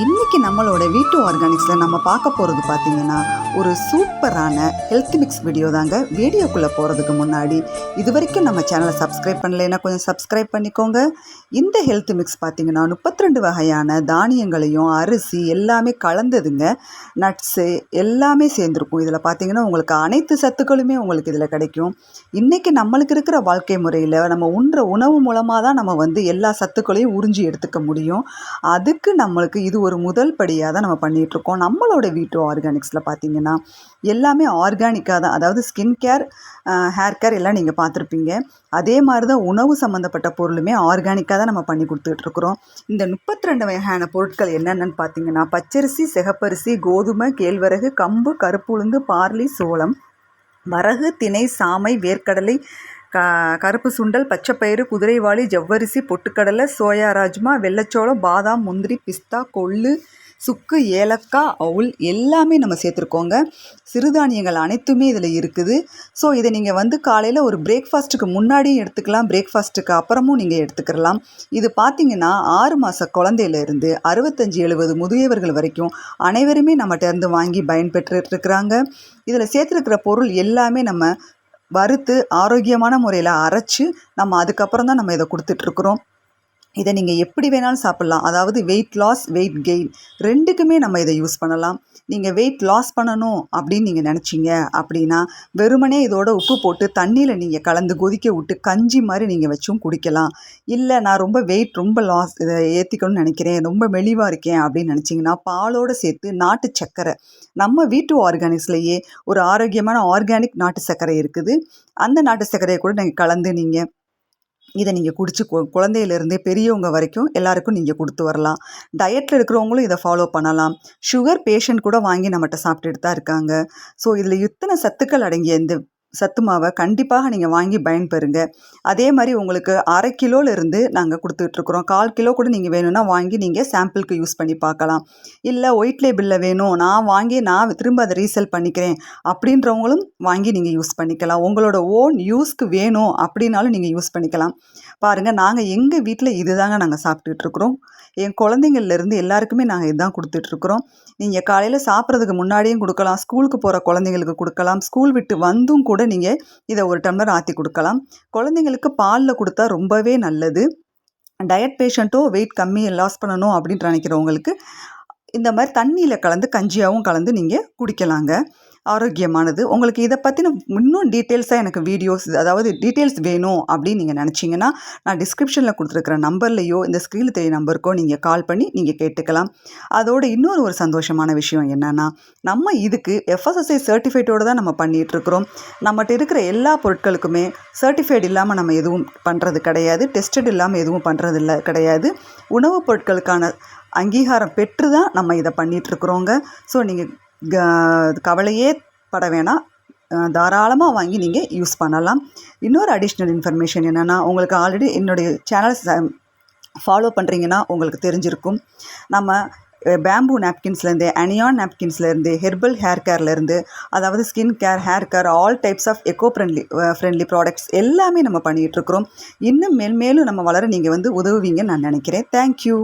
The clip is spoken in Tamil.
இன்றைக்கி நம்மளோட வீட்டு ஆர்கானிக்ஸில் நம்ம பார்க்க போகிறது பார்த்தீங்கன்னா ஒரு சூப்பரான ஹெல்த் மிக்ஸ் வீடியோ தாங்க வீடியோக்குள்ளே போகிறதுக்கு முன்னாடி இது வரைக்கும் நம்ம சேனலை சப்ஸ்கிரைப் பண்ணலைன்னா கொஞ்சம் சப்ஸ்கிரைப் பண்ணிக்கோங்க. இந்த ஹெல்த் மிக்ஸ் பார்த்திங்கன்னா முப்பத்தி ரெண்டு வகையான தானியங்களையும் அரிசி எல்லாமே கலந்ததுங்க. நட்ஸு எல்லாமே சேர்ந்துருக்கும். இதில் பார்த்தீங்கன்னா உங்களுக்கு அனைத்து சத்துக்களுமே உங்களுக்கு இதில் கிடைக்கும். இன்றைக்கி நம்மளுக்கு இருக்கிற வாழ்க்கை முறையில் நம்ம உண்ற உணவு மூலமாக தான் நம்ம வந்து எல்லா சத்துக்களையும் உறிஞ்சி எடுத்துக்க முடியும். அதுக்கு நம்மளுக்கு இது ஒரு முதல் படியாக தான் நம்ம பண்ணிகிட்ருக்கோம் நம்மளோட வீட்டு ஆர்கானிக்ஸில் பார்த்திங்கன்னா எல்லாமே ஆர்கானிக்காக தான். அதாவது ஸ்கின் கேர் ஹேர் கேர் எல்லாம் நீங்கள் பார்த்துருப்பீங்க அதே மாதிரி தான் உணவு சம்மந்தப்பட்ட பொருளுமே ஆர்கானிக்காக தான் நம்ம பண்ணி கொடுத்துட்ருக்குறோம் இந்த முப்பத்தி ரெண்டு வகையான பொருட்கள் என்னென்னு பார்த்தீங்கன்னா பச்சரிசி சிகப்பரிசி கோதுமை கேழ்வரகு கம்பு கருப்பு உளுந்து பார்லி சோளம் வரகு திணை சாமை வேர்க்கடலை க கருப்பு சுண்டல் பச்சைப்பயிறு குதிரைவாளி ஜவ்வரிசி பொட்டுக்கடலை சோயா ராஜ்மா வெள்ளச்சோளம் பாதாம் முந்திரி பிஸ்தா கொள்ளு சுக்கு ஏலக்காய் அவுல் எல்லாமே நம்ம சேர்த்துருக்கோங்க. சிறுதானியங்கள் அனைத்துமே இதில் இருக்குது. ஸோ இதை நீங்கள் வந்து காலையில் ஒரு பிரேக்ஃபாஸ்ட்டுக்கு முன்னாடியும் எடுத்துக்கலாம். பிரேக்ஃபாஸ்ட்டுக்கு அப்புறமும் நீங்கள் எடுத்துக்கிறலாம் இது பார்த்தீங்கன்னா ஆறு மாத குழந்தையிலேருந்து அறுபத்தஞ்சி எழுபது முதியவர்கள் வரைக்கும் அனைவருமே நம்மகிட்ட இருந்து வாங்கி பயன்பெற்றுட்டு இருக்கிறாங்க இதில் சேர்த்துருக்கிற பொருள் எல்லாமே நம்ம வறுத்து ஆரோக்கியமான முறையில் அரைச்சி நம்ம அதுக்கப்புறம் தான் நம்ம இதை கொடுத்துட்ருக்குறோம். இதை நீங்கள் எப்படி வேணாலும் சாப்பிட்லாம். அதாவது வெயிட் லாஸ் வெயிட் கெயின் ரெண்டுக்குமே நம்ம இதை யூஸ் பண்ணலாம். நீங்கள் வெயிட் லாஸ் பண்ணணும் அப்படின்னு நீங்கள் நினச்சிங்க அப்படின்னா வெறுமனே இதோட உப்பு போட்டு தண்ணியில் நீங்கள் கலந்து கொதிக்க விட்டு கஞ்சி மாதிரி நீங்கள் வச்சும் குடிக்கலாம். இல்லை நான் ரொம்ப வெயிட் ரொம்ப லாஸ் இதை ஏற்றிக்கணும்னு நினைக்கிறேன் ரொம்ப மெலிவாக இருக்கேன் அப்படின்னு நினச்சிங்கன்னா பாலோடு சேர்த்து நாட்டு சர்க்கரை. நம்ம வீட்டு ஆர்கானிக்ஸ்லேயே ஒரு ஆரோக்கியமான ஆர்கானிக் நாட்டு சர்க்கரை இருக்குது. அந்த நாட்டு சர்க்கரையை கூட நீங்கள் கலந்து நீங்கள் இதை நீங்கள் குடிச்சு குழந்தையிலேருந்தே பெரியவங்க வரைக்கும் எல்லாருக்கும் நீங்கள் கொடுத்து வரலாம். டயட்டில் இருக்கிறவங்களும் இதை ஃபாலோ பண்ணலாம். சுகர் பேஷண்ட் கூட வாங்கி நம்மகிட்ட சாப்பிட்டுட்டு தான் இருக்காங்க. ஸோ இதில் இத்தனை சத்துக்கள் அடங்கிய இந்த சத்து மாவை கண்டிப்பாக நீங்கள் வாங்கி பயன்பெறுங்க. அதே மாதிரி உங்களுக்கு அரை கிலோலேருந்து நாங்கள் கொடுத்துட்ருக்குறோம். கால் கிலோ கூட நீங்கள் வேணும்னா வாங்கி நீங்கள் சாம்பிளுக்கு யூஸ் பண்ணி பார்க்கலாம் இல்லை ஒயிட் லேபிளில் வேணும் நான் வாங்கி நான் திரும்ப அதை ரீசெல் பண்ணிக்கிறேன் அப்படின்றவங்களும் வாங்கி நீங்கள் யூஸ் பண்ணிக்கலாம். உங்களோட ஓன் யூஸ்க்கு வேணும் அப்படின்னாலும் நீங்கள் யூஸ் பண்ணிக்கலாம். பாருங்கள் நாங்கள் எங்கள் வீட்டில் இது தாங்க நாங்கள் சாப்பிட்டுட்ருக்குறோம். என் குழந்தைங்கள்லேருந்து எல்லாருக்குமே நாங்கள் இதுதான் கொடுத்துட்ருக்குறோம். நீங்கள் காலையில் சாப்பிட்றதுக்கு முன்னாடியும் கொடுக்கலாம் ஸ்கூலுக்கு போகிற குழந்தைங்களுக்கு கொடுக்கலாம் ஸ்கூல் விட்டு வந்தும் கூட நீங்கள் இதை ஒரு டம்ளர் ஆற்றி கொடுக்கலாம். குழந்தைங்களுக்கு பாலில் கொடுத்தா ரொம்பவே நல்லது. டயட் பேஷண்ட்டோ வெயிட் கம்மி லாஸ் பண்ணணும் அப்படின்ட்டு நினைக்கிறவங்களுக்கு இந்த மாதிரி தண்ணியில் கலந்து கஞ்சியாகவும் கலந்து நீங்கள் குடிக்கலாங்க. ஆரோக்கியமானது. உங்களுக்கு இதை பற்றின இன்னும் டீட்டெயில்ஸாக எனக்கு வீடியோஸ் அதாவது டீட்டெயில்ஸ் வேணும் அப்படின்னு நீங்கள் நினச்சிங்கன்னா நான் டிஸ்கிரிப்ஷனில் கொடுத்துருக்குற நம்பர்லையோ இந்த ஸ்க்ரீனில் தெரிய நம்பருக்கோ நீங்கள் கால் பண்ணி நீங்கள் கேட்டுக்கலாம். அதோட இன்னொரு ஒரு சந்தோஷமான விஷயம் என்னென்னா நம்ம இதுக்கு எஃப்எஸ்எஸ்ஐ சர்டிஃபைட்டோடு தான் நம்ம பண்ணிகிட்ருக்குறோம் நம்மகிட்ட இருக்கிற எல்லா பொருட்களுக்குமே சர்டிஃபைடு இல்லாமல் நம்ம எதுவும் பண்ணுறது கிடையாது. டெஸ்டட் இல்லாமல் எதுவும் பண்ணுறது இல்லை கிடையாது. உணவுப் பொருட்களுக்கான அங்கீகாரம் பெற்று தான் நம்ம இதை பண்ணிகிட்ருக்குறோங்க ஸோ நீங்கள் கவலையே பட வேணாம். தாராளமாக வாங்கி நீங்கள் யூஸ் பண்ணலாம். இன்னொரு அடிஷ்னல் இன்ஃபர்மேஷன் என்னென்னா உங்களுக்கு ஆல்ரெடி என்னுடைய சேனல்ஸ் ஃபாலோ பண்ணுறீங்கன்னா உங்களுக்கு தெரிஞ்சிருக்கும். நம்ம பேம்பூ நாப்கின்ஸ்லேருந்து அனியான் நாப்கின்ஸ்லேருந்து ஹெர்பல் ஹேர் கேர்லேருந்து அதாவது skin care hair care all types of eco friendly friendly products எல்லாமே நம்ம பண்ணிகிட்ருக்குறோம் இன்னும் மேல் மேலும் நம்ம வளர நீங்கள் வந்து உதவுவீங்கன்னு நான் நினைக்கிறேன். தேங்க்யூ